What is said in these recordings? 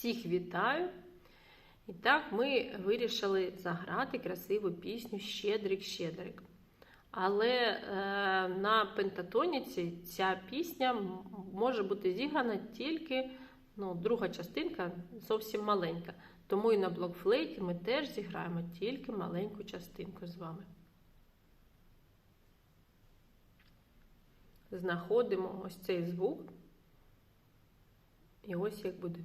Всіх вітаю! І так ми вирішили заграти красиву пісню Щедрик-Щедрик. Але е, на пентатоніці ця пісня може бути зіграна тільки ну, друга частинка зовсім маленька. Тому і на блокфлейті ми теж зіграємо тільки маленьку частинку з вами. Знаходимо ось цей звук. І ось як буде.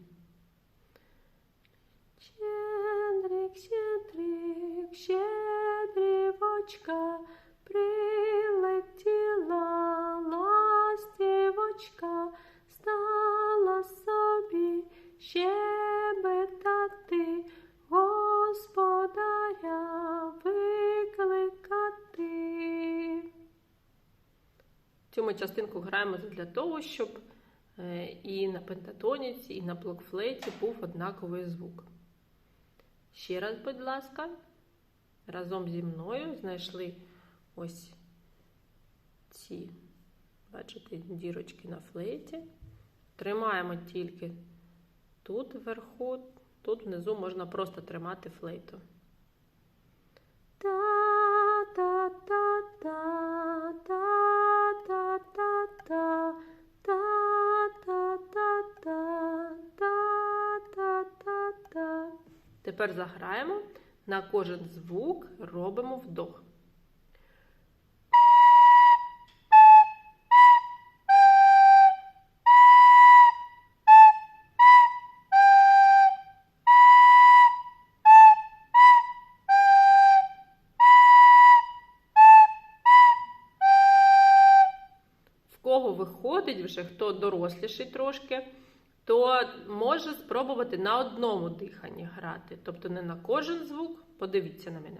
Щедрик, щедрівочка, прилетіла ластівочка, стала собі щебетати, господаря викликати. Цю ми частинку граємо для того, щоб е, і на пентатоніці, і на блокфлейті був однаковий звук. Ще раз, будь ласка, разом зі мною знайшли ось ці, бачите, дірочки на флейті. Тримаємо тільки тут вверху, тут внизу можна просто тримати флейту. Та-та-та-та-та-та-та-та, Тепер заграємо. На кожен звук робимо вдох. В кого виходить вже, хто доросліший трошки, то може спробувати на одному диханні грати. Тобто не на кожен звук. Подивіться на мене.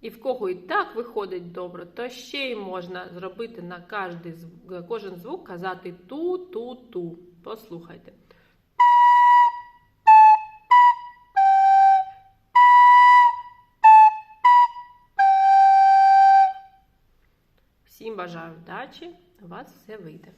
І в кого і так виходить добре, то ще й можна зробити на кожен звук казати ту-ту-ту. Послухайте. Всім бажаю вдачі, у вас все вийде.